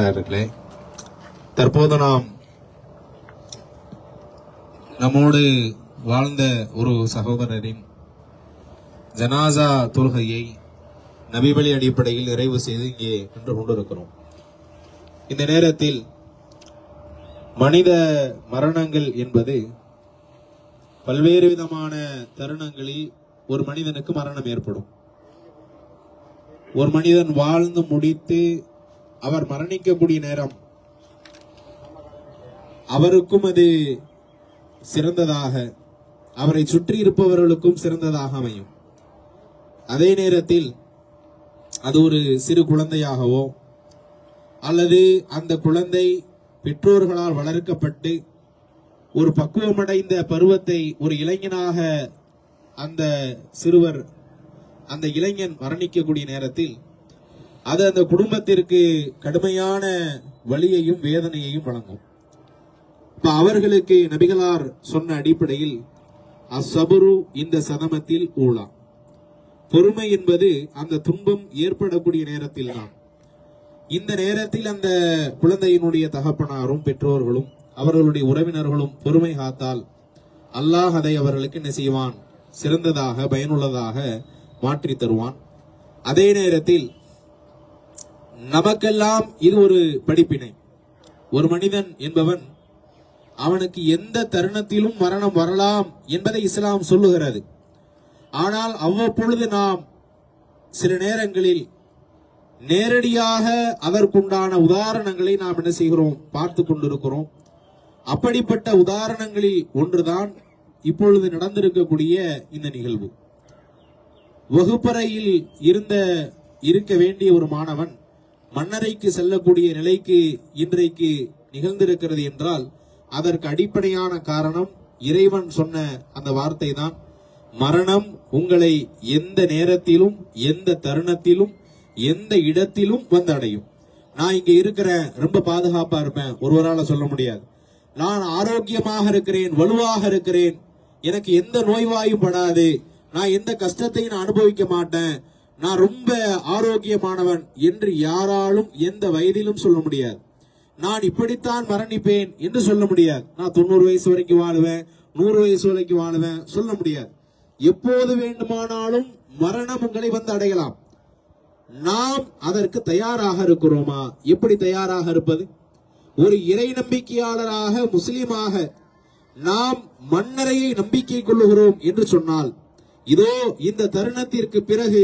நல்லடியார்களே தற்போது நாம் நம்மோடு வாழ்ந்த ஒரு சகோதரரின் ஜனாசா தொழுகையை நபிபலி அடிப்படையில் நிறைவு செய்து இங்கே நின்று கொண்டிருக்கிறோம். இந்த நேரத்தில் மனித மரணங்கள் என்பது பல்வேறு விதமான தருணங்களில் ஒரு மனிதனுக்கு மரணம் ஏற்படும். ஒரு மனிதன் வாழ்ந்து முடித்து அவர் மரணிக்கக்கூடிய நேரம். அவருக்கும் அது சிறந்ததாக அவரை சுற்றி இருப்பவர்களுக்கும் சிறந்ததாக அமையும். அதே நேரத்தில் அது ஒரு சிறு குழந்தையாகவோ அல்லது அந்த குழந்தை பெற்றோர்களால் வளர்க்கப்பட்டு ஒரு பக்குவமடைந்த பருவத்தை ஒரு இளைஞனாக அந்த சிறுவர் அந்த இளைஞன் மரணிக்கக்கூடிய நேரத்தில் அது அந்த குடும்பத்திற்கு கடுமையான வலியையும் வேதனையையும் வழங்கும். இப்ப அவர்களுக்கு நபிகளார் சொன்ன அடிப்படையில் அசபுரு இந்த சதமத்தில் ஊழா. பொறுமை என்பது அந்த துன்பம் ஏற்படக்கூடிய நேரத்தில் தான் இந்த நேரத்தில் அந்த குழந்தையினுடைய தகப்பனாரும் பெற்றோர்களும் அவர்களுடைய உறவினர்களும் பொறுமை காத்தால் அல்லாஹ் அதை அவர்களுக்கு என்ன செய்வான் சிறந்ததாக பயனுள்ளதாக மாற்றி தருவான். அதே நேரத்தில் நமக்கெல்லாம் இது ஒரு படிப்பினை. ஒரு மனிதன் என்பவன் அவனுக்கு எந்த தருணத்திலும் மரணம் வரலாம் என்பதை இஸ்லாம் சொல்லுகிறது. ஆனால் அவ்வப்பொழுது நாம் சில நேரங்களில் நேரடியாக அதற்குண்டான உதாரணங்களை நாம் என்ன செய்கிறோம்? பார்த்து கொண்டிருக்கிறோம். அப்படிப்பட்ட உதாரணங்களில் ஒன்றுதான் இப்பொழுது நடந்திருக்கக்கூடிய இந்த நிகழ்வு. வகுப்பறையில் இருந்த இருக்க வேண்டிய ஒரு மாணவன் மன்னரைக்கு செல்லக்கூடிய நிலைக்கு இன்றைக்கு நிகழ்ந்திருக்கிறது என்றால் அதற்கு அடிப்படையான காரணம் இறைவன் சொன்ன அந்த வார்த்தை தான் மரணம் உங்களை எந்த நேரத்திலும் எந்த தருணத்திலும் எந்த இடத்திலும் வந்து அடையும் நான் இங்க இருக்கிறேன் ரொம்ப பாதுகாப்பா இருப்பேன் ஒருவரால சொல்ல முடியாது. நான் ஆரோக்கியமாக இருக்கிறேன் வலுவாக இருக்கிறேன். எனக்கு எந்த நோய்வாயும் படாது. நான் எந்த கஷ்டத்தையும் நான் அனுபவிக்க மாட்டேன். நான் ரொம்ப ஆரோக்கியமானவன் என்று யாராலும் எந்த வயதிலும் சொல்ல முடியாது. நான் இப்படித்தான் மரணிப்பேன் என்று சொல்ல முடியாது. நான் தொண்ணூறு வயசு வரைக்கும் வாழுவேன் நூறு வயசு வரைக்கும் வாழுவேன் சொல்ல முடியாது. எப்போது வேண்டுமானாலும் மரணம் உங்களை வந்து அடையலாம். நாம் அதற்கு தயாராக இருக்கிறோமா? எப்படி தயாராக இருப்பது? ஒரு இறை நம்பிக்கையாளராக முஸ்லீமாக நாம் மன்னரையை நம்பிக்கை கொள்ளுகிறோம் என்று சொன்னால் இதோ இந்த தருணத்திற்கு பிறகு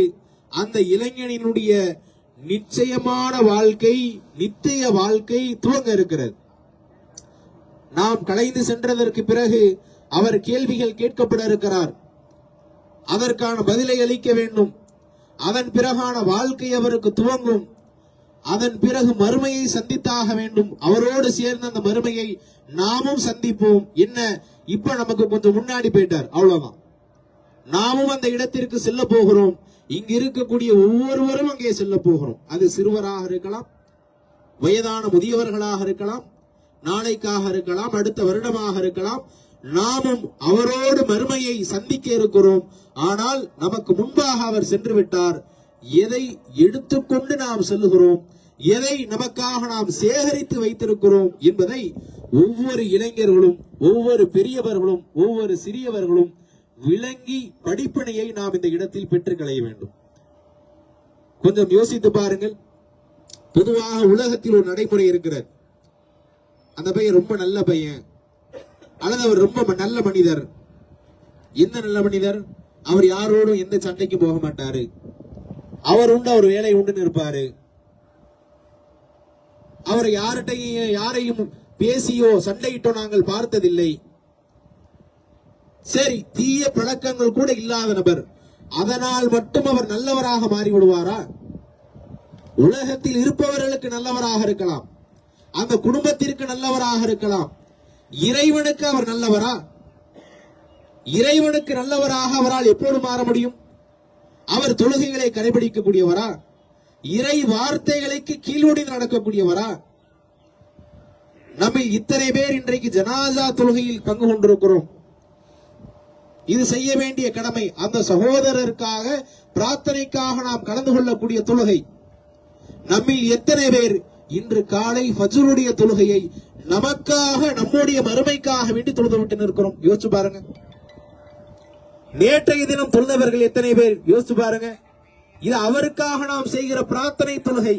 அந்த இளைஞனினுடைய நிச்சயமான வாழ்க்கை நித்திய வாழ்க்கை துவங்க இருக்கிறது. நாம் கலைந்து சென்றதற்கு பிறகு அவர் கேள்விகள் கேட்கப்பட இருக்கிறார். அதற்கான பதிலை அளிக்க வேண்டும். அதன் பிறகான வாழ்க்கை அவருக்கு துவங்கும். அதன் பிறகு மறுமையை சந்தித்தாக வேண்டும். அவரோடு சேர்ந்த அந்த மறுமையை நாமும் சந்திப்போம். என்ன? இப்ப நமக்கு கொஞ்சம் முன்னாடி போயிட்டார். அவ்வளவுதான். நாமும் அந்த இடத்திற்கு செல்ல போகிறோம். இங்கு இருக்கக்கூடிய ஒவ்வொருவரும் அங்கே செல்ல போகிறோம். அது சிறுவராக இருக்கலாம் வயதான முதியவர்களாக இருக்கலாம் நாளைக்காக இருக்கலாம் அடுத்த வருடமாக இருக்கலாம். நாமும் அவரோடு மறுமையை சந்திக்க இருக்கிறோம். ஆனால் நமக்கு முன்பாக அவர் சென்று விட்டார். எதை எடுத்துக்கொண்டு நாம் செல்லுகிறோம்? எதை நமக்காக நாம் சேகரித்து வைத்திருக்கிறோம்? என்பதை ஒவ்வொரு இளைஞர்களும் ஒவ்வொரு பெரியவர்களும் ஒவ்வொரு சிறியவர்களும் விளங்கி படிப்பினையை நாம் இந்த இடத்தில் பெற்று களைய வேண்டும். கொஞ்சம் யோசித்து பாருங்கள். பொதுவாக உலகத்தில் ஒரு நடைமுறை இருக்கிறது. அந்த பையன் ரொம்ப நல்ல பையன். அல்லது அவர் ரொம்ப ம- நல்ல மனிதர். எந்த நல்ல மனிதர்? அவர் யாரோடும் எந்த சண்டைக்கும் போக மாட்டாரு. அவர் உண்டு அவர் வேலை உண்டுன்னு இருப்பாரு. அவர் யார்கிட்டையும் யாரையும் பேசியோ சண்டையிட்டோ நாங்கள் பார்த்ததில்லை. சரி தீய பழக்கங்கள் கூட இல்லாத நபர் அதனால் மட்டும் அவர் நல்லவராக மாறி விடுவாரா உலகத்தில் இருப்பவர்களுக்கு நல்லவராக இருக்கலாம். அந்த குடும்பத்திற்கு நல்லவராக இருக்கலாம். இறைவனுக்கு அவர் நல்லவரா? இறைவனுக்கு நல்லவராக அவரால் எப்போது மாற முடியும்? அவர் தொழுகைகளை கடைபிடிக்கக்கூடியவரா? இறை வார்த்தைகளுக்கு கீழ்வடிந்து நடக்கக்கூடியவரா? நம்ம இத்தனை பேர் இன்றைக்கு ஜனாசா தொழுகையில் பங்கு கொண்டிருக்கிறோம். இது செய்ய வேண்டிய கடமை அந்த சகோதரருக்காக பிரார்த்தனைக்காக நாம் கலந்து கொள்ளக்கூடிய தொழுகை. நம்மில் எத்தனை பேர் இன்று காலை ஃபஜ்ருடைய தொழுகையை நமக்காக நம்முடைய மறுமைக்காக வேண்டி தொழுது விட்டு நிற்கிறோம்? யோசிச்சு பாருங்க. நேற்றைய தினம் தொழுதவர்கள் எத்தனை பேர்? யோசிச்சு பாருங்க. இது அவருக்காக நாம் செய்கிற பிரார்த்தனை தொழுகை.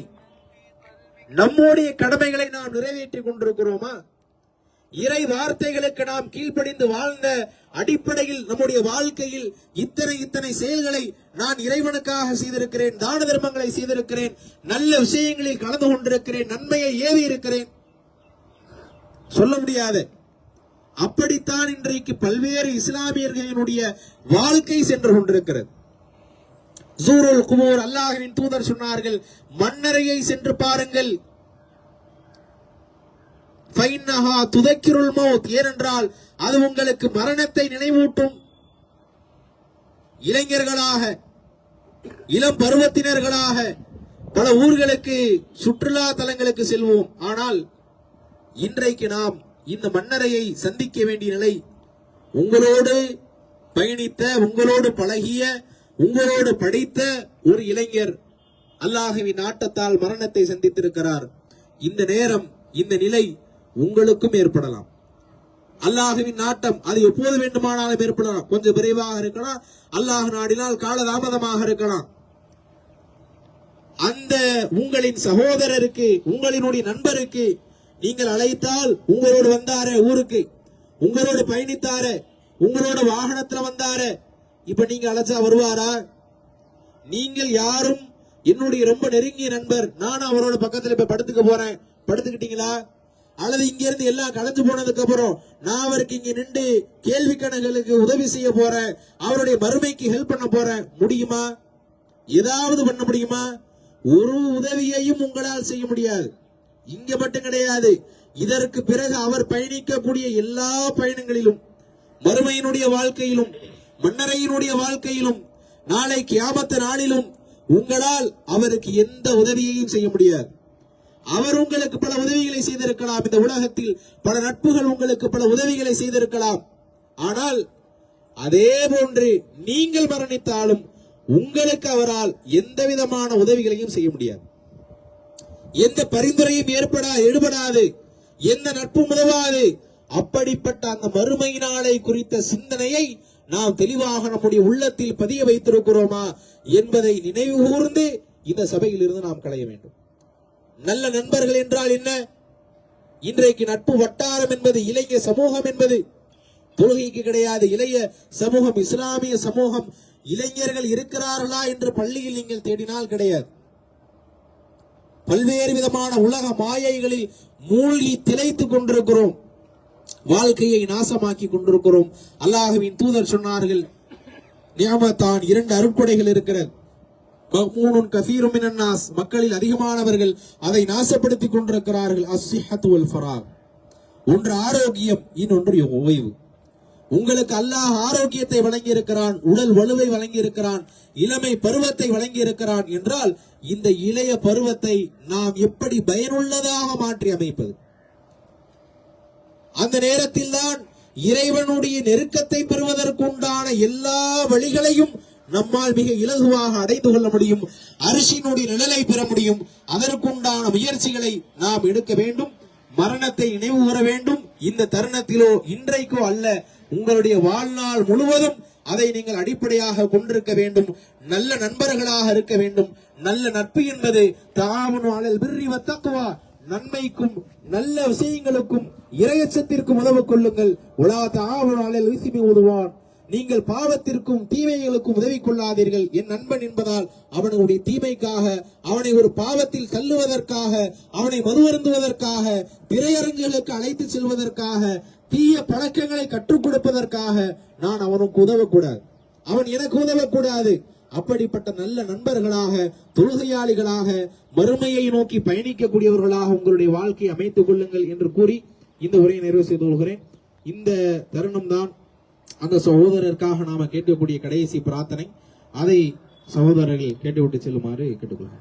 நம்முடைய கடமைகளை நாம் நிறைவேற்றிக் கொண்டிருக்கிறோமா? இறை வார்த்தைகளுக்கு நாம் கீழ்ப்படிந்து வாழ்ந்த அடிப்படையில் நம்முடைய வாழ்க்கையில் இத்தனை இத்தனை செயல்களை நான் இறைவனுக்காக செய்திருக்கிறேன் தான தர்மங்களை செய்திருக்கிறேன் நல்ல விஷயங்களில் கலந்து கொண்டிருக்கிறேன் நன்மையை ஏவி இருக்கிறேன். சொல்ல முடியாது. அப்படித்தான் இன்றைக்கு பல்வேறு இஸ்லாமியர்களினுடைய வாழ்க்கை சென்று கொண்டிருக்கிறது. ஜூருல் குமூர் அல்லாஹின் தூதர் சொன்னார்கள் மன்னரையை சென்று பாருங்கள். பைன்னஹா துதக்கிருள் மௌத். ஏனென்றால் அது உங்களுக்கு மரணத்தை நினைவூட்டும். இளைஞர்களாக இளம் பருவத்தினர்களாக பல ஊர்களுக்கு சுற்றுலா தலங்களுக்கு செல்வோம். ஆனால் இன்றைக்கு நாம் இந்த மன்னரையை சந்திக்க வேண்டிய நிலை உங்களோடு பயணித்த உங்களோடு பழகிய உங்களோடு படித்த ஒரு இளைஞர் அல்லாஹுவின் ஆட்டத்தால் மரணத்தை சந்தித்திருக்கிறார். இந்த நேரம் இந்த நிலை உங்களுக்கும் ஏற்படலாம். அல்லாஹுவின் நாட்டம் அது எப்போது வேண்டுமானாலும் ஏற்படலாம். கொஞ்சம் விரைவாக இருக்கலாம். அல்லாஹ் நாடினால் காலதாமதமாக இருக்கலாம். அந்த உங்களின் சகோதரருக்கு உங்களினுடைய நண்பருக்கு நீங்கள் அழைத்தால் உங்களோடு வந்தார ஊருக்கு. உங்களோடு பயணித்தார உங்களோட வாகனத்துல வந்தார. இப்ப நீங்க அழைச்சா வருவாரா? நீங்கள் யாரும் என்னுடைய ரொம்ப நெருங்கிய நண்பர். நானும் அவரோட பக்கத்துல இப்ப படுத்துக்க போறேன். படுத்துக்கிட்டீங்களா? அல்லது இங்கிருந்து எல்லாம் கலந்து போனதுக்கு அப்புறம் நான் அவருக்கு இங்க நின்று கேள்வி கணக்குகளுக்கு உதவி செய்ய போறேன் அவருடைய மறுமைக்கு ஹெல்ப் பண்ண போறேன். முடியுமா? ஏதாவது பண்ண முடியுமா? ஒரு உதவியையும் உங்களால் செய்ய முடியாது. இங்க மட்டும் கிடையாது. இதற்கு பிறகு அவர் பயணிக்கக்கூடிய எல்லா பயணங்களிலும் மறுமையினுடைய வாழ்க்கையிலும் மன்னரையினுடைய வாழ்க்கையிலும் நாளை கியாமத்த நாளிலும் உங்களால் அவருக்கு எந்த உதவியையும் செய்ய முடியாது. அவர் உங்களுக்கு பல உதவிகளை செய்திருக்கலாம். இந்த உலகத்தில் பல நட்புகள் உங்களுக்கு பல உதவிகளை செய்திருக்கலாம். ஆனால் அதே போன்று நீங்கள் மரணித்தாலும் உங்களுக்கு அவரால் எந்த விதமான உதவிகளையும் செய்ய முடியாது. எந்த பரிந்துரையும் ஏற்படா எடுபடாது. எந்த நட்பும் உதவாது. அப்படிப்பட்ட அந்த மறுமை நாளை குறித்த சிந்தனையை நாம் தெளிவாக நம்முடைய உள்ளத்தில் பதிய வைத்திருக்கிறோமா என்பதை நினைவு கூர்ந்து இந்த சபையில் இருந்து நாம் களைய வேண்டும். நல்ல நண்பர்கள் என்றால் என்ன? இன்றைக்கு நட்பு வட்டாரம் என்பது இளைய சமூகம் என்பது. தொழுகைக்கு கிடையாது இளைய சமூகம் இஸ்லாமிய சமூகம். இளைஞர்கள் இருக்கிறார்களா என்று பள்ளியில் நீங்கள் தேடினால் கிடையாது. பல்வேறு விதமான உலக மாயைகளில் மூழ்கி திளைத்துக் கொண்டிருக்கிறோம். வாழ்க்கையை நாசமாக்கி கொண்டிருக்கிறோம். அல்லாஹுவின் தூதர் சொன்னார்கள் நியமத்தான் இரண்டு அருட்கொடைகள் இருக்கிறது. மஹ்மூனுன் கசீரும் மினன்னாஸ். மக்களில் அதிகமானவர்கள் அதை நாசப்படுத்திக் கொண்டிருக்கிறார்கள். அஸ்ஸிஹத்து வல் ஃபராக். ஒன்று ஆரோக்கியம் இன்னொன்று ஓய்வு. உங்களுக்கு அல்லாஹ் ஆரோக்கியத்தை வழங்கி இருக்கிறான் உடல் வலுவை வழங்கி இருக்கிறான் இளமை பருவத்தை வழங்கி இருக்கிறான் என்றால் இந்த இளைய பருவத்தை நாம் எப்படி பயனுள்ளதாக மாற்றி அமைப்பது? அந்த நேரத்தில் தான் இறைவனுடைய நெருக்கத்தை பெறுவதற்குண்டான எல்லா வழிகளையும் நம்மால் மிக இலகுவாக அடைந்து கொள்ள முடியும் அரிசியினுடைய நிழலை பெற முடியும். அதற்குண்டான முயற்சிகளை நாம் எடுக்க வேண்டும். மரணத்தை நினைவு கூற வேண்டும். இந்த தருணத்திலோ இன்றைக்கோ அல்ல உங்களுடைய வாழ்நாள் முழுவதும் அதை நீங்கள் அடிப்படையாக கொண்டிருக்க வேண்டும். நல்ல நண்பர்களாக இருக்க வேண்டும். நல்ல நட்பு என்பது தாவனு அலல் பிர்ரி நன்மைக்கும் நல்ல விஷயங்களுக்கும் இரையச்சத்திற்கும் உதவு கொள்ளுங்கள். உலா தாவனு அலல் விசிமி உதவான். நீங்கள் பாவத்திற்கும் தீமைகளுக்கும் உதவி கொள்ளாதீர்கள் என் நண்பன் என்பதால் அவனுடைய தீமைக்காக அவனை ஒரு பாவத்தில் தள்ளுவதற்காக அவனை மதுவருந்துவதற்காக திரையரங்குகளுக்கு அழைத்து செல்வதற்காக தீய பழக்கங்களை கற்றுக் கொடுப்பதற்காக நான் அவனுக்கு உதவக்கூடாது. அவன் எனக்கு உதவக்கூடாது. அப்படிப்பட்ட நல்ல நண்பர்களாக தொழுகையாளிகளாக மறுமையை நோக்கி பயணிக்கக்கூடியவர்களாக உங்களுடைய வாழ்க்கையை அமைத்துக் கொள்ளுங்கள் என்று கூறி இந்த உரையை நிறைவு செய்து கொள்கிறேன். இந்த தருணம் தான் அந்த சகோதரருக்காக நாம கேட்கக்கூடிய கடைசி பிரார்த்தனை அதை சகோதரர்கள் கேட்டுவிட்டு செல்லுமாறு கேட்டுக்கொள்கிறேன்.